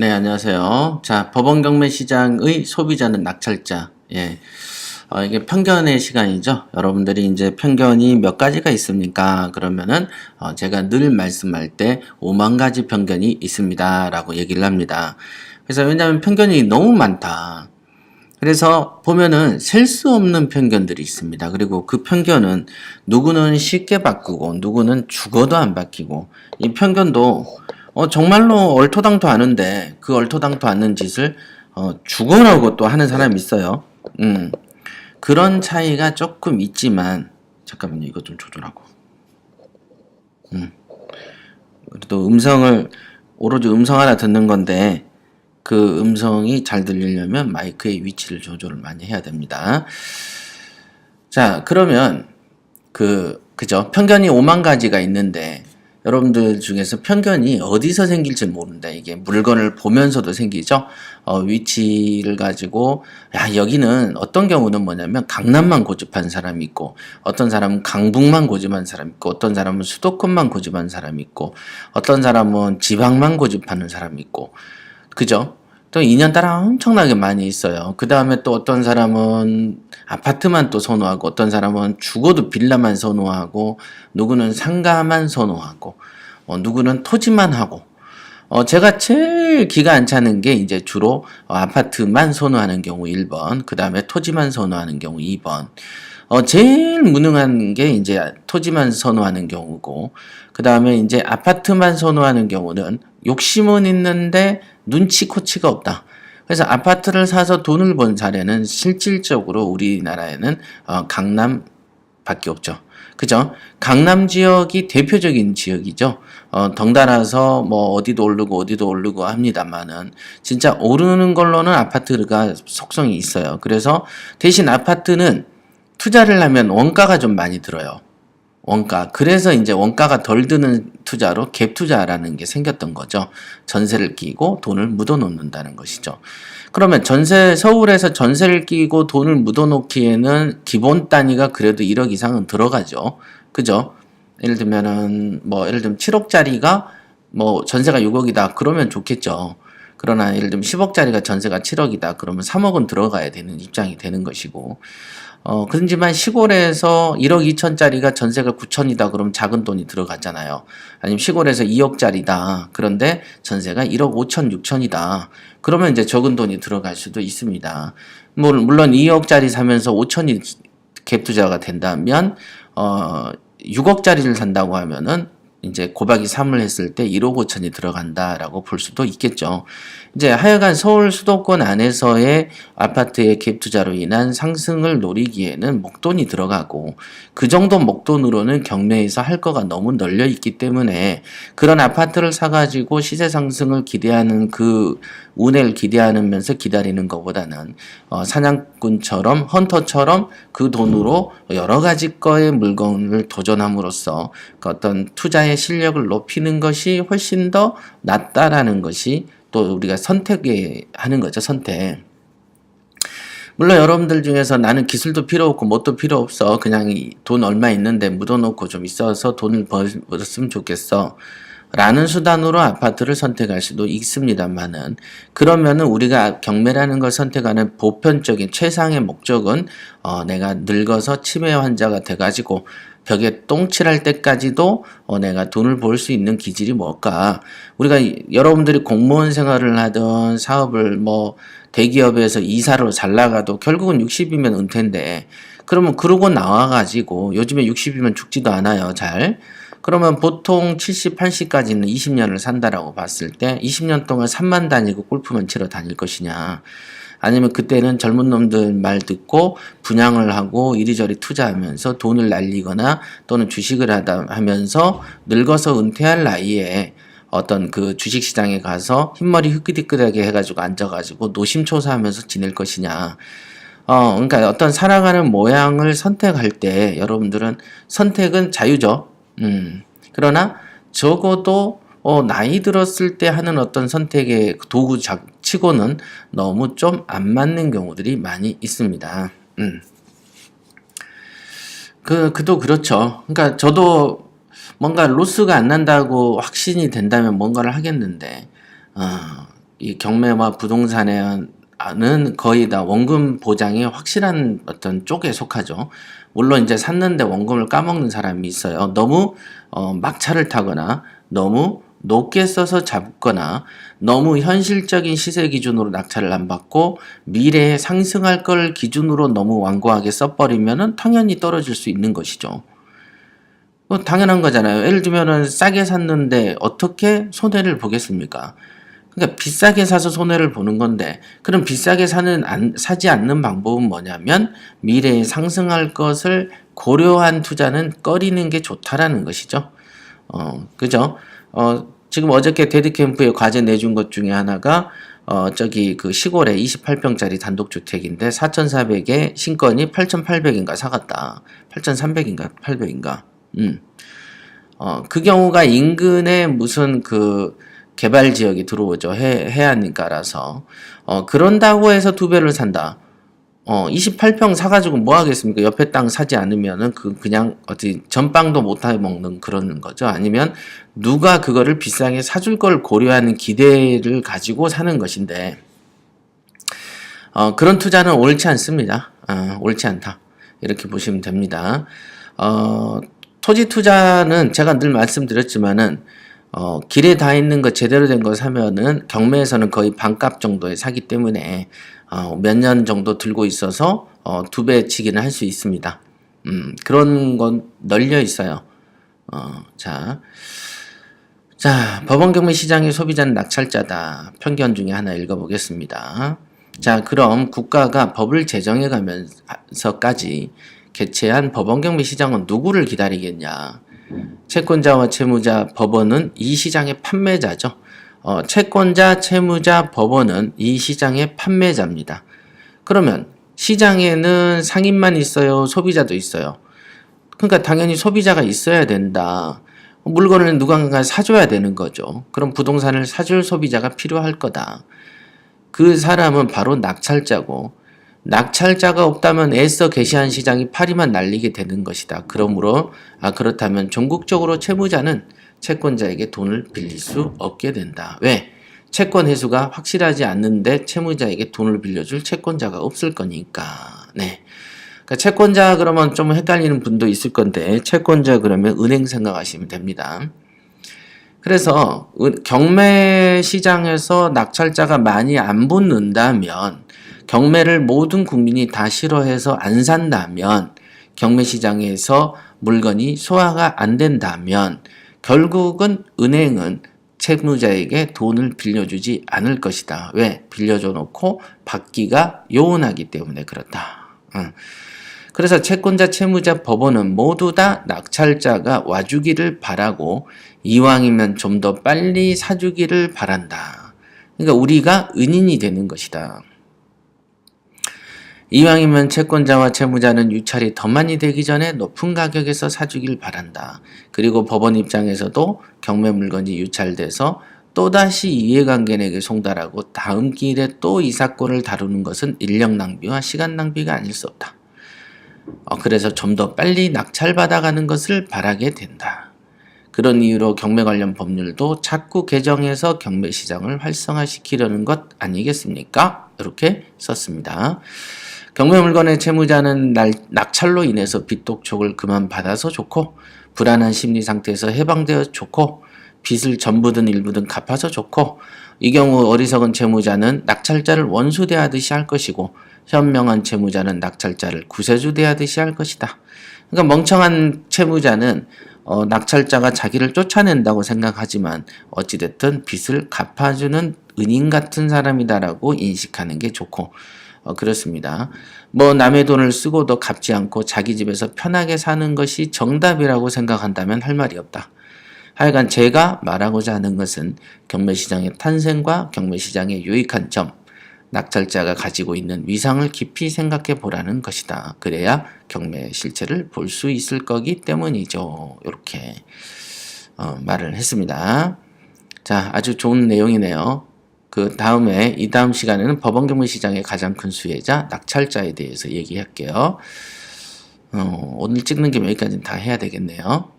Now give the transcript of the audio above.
네, 안녕하세요. 자, 법원 경매 시장의 소비자는 낙찰자. 예. 어, 이게 편견의 시간이죠. 여러분들이 이제 편견이 몇 가지가 있습니까? 그러면은, 어, 제가 늘 말씀할 때 5만 가지 편견이 있습니다. 라고 얘기를 합니다. 그래서 왜냐하면 편견이 너무 많다. 그래서 보면은 셀 수 없는 편견들이 있습니다. 그리고 그 편견은 누구는 쉽게 바꾸고 누구는 죽어도 안 바뀌고 이 편견도 어, 정말로 얼토당토 않은데 그 얼토당토 않는 짓을 어, 죽어라고 또 하는 사람이 있어요. 음. 그런 차이가 조금 있지만 잠깐만요. 이거 좀 조절하고. 음. 그래도 음성을 오로지 음성 하나 듣는 건데 그 음성이 잘 들리려면 마이크의 위치를 조절을 많이 해야 됩니다. 자, 그러면 그 그죠? 편견이 5만 가지가 있는데 여러분들 중에서 편견이 어디서 생길지 모른다. 이게 물건을 보면서도 생기죠. 어, 위치를 가지고 야 여기는 어떤 경우는 뭐냐면 강남만 고집한 사람이 있고 어떤 사람은 강북만 고집한 사람 있고 어떤 사람은 수도권만 고집한 사람이 있고 어떤 사람은 지방만 고집하는 사람이 있고 그죠? 또 2년 따라 엄청나게 많이 있어요. 그 다음에 또 어떤 사람은 아파트만 또 선호하고 어떤 사람은 죽어도 빌라만 선호하고 누구는 상가만 선호하고 어, 누구는 토지만 하고 어, 제가 제일 기가 안 차는 게 이제 주로 어, 아파트만 선호하는 경우 1번, 그 다음에 토지만 선호하는 경우 2번. 어, 제일 무능한 게 이제 토지만 선호하는 경우고, 그 다음에 이제 아파트만 선호하는 경우는 욕심은 있는데 눈치 코치가 없다. 그래서 아파트를 사서 돈을 번 사례는 실질적으로 우리나라에는 어, 강남 밖에 없죠. 그죠? 강남 지역이 대표적인 지역이죠. 어, 덩달아서 뭐 어디도 오르고 어디도 오르고 합니다만은 진짜 오르는 걸로는 아파트가 속성이 있어요. 그래서 대신 아파트는 투자를 하면 원가가 좀 많이 들어요. 원가. 그래서 이제 원가가 덜 드는 투자로 갭 투자라는 게 생겼던 거죠. 전세를 끼고 돈을 묻어 놓는다는 것이죠. 그러면 전세, 서울에서 전세를 끼고 돈을 묻어 놓기에는 기본 단위가 그래도 1억 이상은 들어가죠. 그죠? 예를 들면은, 뭐, 예를 들면 7억짜리가 뭐 전세가 6억이다. 그러면 좋겠죠. 그러나 예를 들면 10억짜리가 전세가 7억이다. 그러면 3억은 들어가야 되는 입장이 되는 것이고, 어, 그렇지만 시골에서 1억 2천짜리가 전세가 9천이다. 그러면 작은 돈이 들어갔잖아요. 아니면 시골에서 2억짜리다. 그런데 전세가 1억 5천, 6천이다. 그러면 이제 적은 돈이 들어갈 수도 있습니다. 물론 2억짜리 사면서 5천이 갭 투자가 된다면, 어, 6억짜리를 산다고 하면은 이제 고박이 3을 했을 때 1억 5천이 들어간다라고 볼 수도 있겠죠. 이제 하여간 서울 수도권 안에서의 아파트의 갭 투자로 인한 상승을 노리기에는 목돈이 들어가고 그 정도 목돈으로는 경매에서 할 거가 너무 널려 있기 때문에 그런 아파트를 사가지고 시세 상승을 기대하는 그 운해를 기대하면서 기다리는 것보다는 어, 사냥꾼처럼 헌터처럼 그 돈으로 여러 가지 거의 물건을 도전함으로써 그 어떤 투자의 실력을 높이는 것이 훨씬 더 낫다라는 것이 또 우리가 선택에 하는 거죠 선택. 물론 여러분들 중에서 나는 기술도 필요 없고 뭣도 필요 없어 그냥 돈 얼마 있는데 묻어놓고 좀 있어서 돈을 벌었으면 좋겠어 라는 수단으로 아파트를 선택할 수도 있습니다만은 그러면은 우리가 경매라는 걸 선택하는 보편적인 최상의 목적은 어 내가 늙어서 치매 환자가 돼가지고 벽에 똥칠할 때까지도 어 내가 돈을 벌 수 있는 기질이 뭘까? 우리가 여러분들이 공무원 생활을 하던 사업을 뭐 대기업에서 이사로 잘 나가도 결국은 60이면 은퇴인데 그러면 그러고 나와가지고 요즘에 60이면 죽지도 않아요 잘. 그러면 보통 70, 80까지는 20년을 산다라고 봤을 때 20년 동안 3만 다니고 골프만 치러 다닐 것이냐. 아니면 그때는 젊은 놈들 말 듣고 분양을 하고 이리저리 투자하면서 돈을 날리거나 또는 주식을 하다 하면서 늙어서 은퇴할 나이에 어떤 그 주식시장에 가서 흰머리 흑기디끄하게 해가지고 앉아가지고 노심초사하면서 지낼 것이냐. 어, 그러니까 어떤 살아가는 모양을 선택할 때 여러분들은 선택은 자유죠. 음. 그러나 적어도 어, 나이 들었을 때 하는 어떤 선택의 도구 치고는 너무 좀 안 맞는 경우들이 많이 있습니다. 음. 그, 그도 그렇죠. 그러니까 저도 뭔가 로스가 안 난다고 확신이 된다면 뭔가를 하겠는데, 어, 이 경매와 부동산에는 거의 다 원금 보장이 확실한 어떤 쪽에 속하죠. 물론 이제 샀는데 원금을 까먹는 사람이 있어요. 너무 어, 막차를 타거나 너무 높게 써서 잡거나 너무 현실적인 시세 기준으로 낙찰을 안 받고 미래에 상승할 걸 기준으로 너무 완고하게 써버리면은 당연히 떨어질 수 있는 것이죠. 뭐 당연한 거잖아요. 예를 들면은 싸게 샀는데 어떻게 손해를 보겠습니까? 그러니까 비싸게 사서 손해를 보는 건데 그럼 비싸게 사는 안, 사지 않는 방법은 뭐냐면 미래에 상승할 것을 고려한 투자는 꺼리는 게 좋다라는 것이죠. 어, 그죠? 어, 지금 어저께 데드캠프에 과제 내준 것 중에 하나가 어, 저기 그 시골에 28평짜리 단독주택인데 4,400에 신건이 8,800인가 사갔다. 8,300인가 800인가. 음. 어, 그 경우가 인근에 무슨 그 개발 지역이 들어오죠. 해, 해안가라서. 어, 그런다고 해서 두 배를 산다. 어, 28평 사가지고 뭐 하겠습니까? 옆에 땅 사지 않으면은 그, 그냥 어디 전빵도 못해 먹는 그런 거죠. 아니면 누가 그거를 비싸게 사줄 걸 고려하는 기대를 가지고 사는 것인데, 어, 그런 투자는 옳지 않습니다. 어, 옳지 않다. 이렇게 보시면 됩니다. 어, 토지 투자는 제가 늘 말씀드렸지만은, 어, 길에 다 있는 거 제대로 된 거 사면은 경매에서는 거의 반값 정도에 사기 때문에 어, 몇 년 정도 들고 있어서 어, 두 배 치기는 할 수 있습니다. 음, 그런 건 널려 있어요. 어, 자, 자, 법원 경매 시장의 소비자는 낙찰자다. 편견 중에 하나 읽어보겠습니다. 자, 그럼 국가가 법을 제정해 가면서까지 개최한 법원 경매 시장은 누구를 기다리겠냐? 채권자와 채무자, 법원은 이 시장의 판매자죠. 어, 채권자, 채무자, 법원은 이 시장의 판매자입니다. 그러면 시장에는 상인만 있어요? 소비자도 있어요? 그러니까 당연히 소비자가 있어야 된다. 물건을 누군가 사줘야 되는 거죠. 그럼 부동산을 사줄 소비자가 필요할 거다. 그 사람은 바로 낙찰자고, 낙찰자가 없다면 애써 게시한 시장이 파리만 날리게 되는 것이다. 그러므로 아 그렇다면 전국적으로 채무자는 채권자에게 돈을 빌릴 수 없게 된다. 왜? 채권 회수가 확실하지 않는데 채무자에게 돈을 빌려줄 채권자가 없을 거니까. 네. 그러니까 채권자 그러면 좀 헷갈리는 분도 있을 건데 채권자 그러면 은행 생각하시면 됩니다. 그래서 경매 시장에서 낙찰자가 많이 안 붙는다면 경매를 모든 국민이 다 싫어해서 안 산다면 경매 시장에서 물건이 소화가 안 된다면 결국은 은행은 채무자에게 돈을 빌려주지 않을 것이다. 왜? 빌려줘 놓고 받기가 요원하기 때문에 그렇다. 그래서 채권자, 채무자, 법원은 모두 다 낙찰자가 와주기를 바라고 이왕이면 좀 더 빨리 사주기를 바란다. 그러니까 우리가 은인이 되는 것이다. 이왕이면 채권자와 채무자는 유찰이 더 많이 되기 전에 높은 가격에서 사주길 바란다. 그리고 법원 입장에서도 경매 물건이 유찰돼서 또다시 이해관계에게 송달하고 다음 기일에 또 이 사건을 다루는 것은 인력 낭비와 시간 낭비가 아닐 수 없다. 어, 그래서 좀 더 빨리 낙찰받아가는 것을 바라게 된다. 그런 이유로 경매 관련 법률도 자꾸 개정해서 경매 시장을 활성화시키려는 것 아니겠습니까? 이렇게 썼습니다. 경매 물건의 채무자는 날, 낙찰로 인해서 빚 독촉을 그만 받아서 좋고 불안한 심리 상태에서 해방되어 좋고 빚을 전부든 일부든 갚아서 좋고 이 경우 어리석은 채무자는 낙찰자를 원수 대하듯이 할 것이고 현명한 채무자는 낙찰자를 구세주 대하듯이 할 것이다. 그러니까 멍청한 채무자는 어, 낙찰자가 자기를 쫓아낸다고 생각하지만 어찌됐든 빚을 갚아주는 은인 같은 사람이다라고 인식하는 게 좋고 어, 그렇습니다. 뭐 남의 돈을 쓰고도 갚지 않고 자기 집에서 편하게 사는 것이 정답이라고 생각한다면 할 말이 없다. 하여간 제가 말하고자 하는 것은 경매시장의 탄생과 경매시장의 유익한 점, 낙찰자가 가지고 있는 위상을 깊이 생각해 보라는 것이다. 그래야 경매 실체를 볼 수 있을 거기 때문이죠. 이렇게 어, 말을 했습니다. 자, 아주 좋은 내용이네요. 그 다음에 이 다음 시간에는 법원 경매 시장의 가장 큰 수혜자 낙찰자에 대해서 얘기할게요. 어, 오늘 찍는 게 여기까지는 다 해야 되겠네요.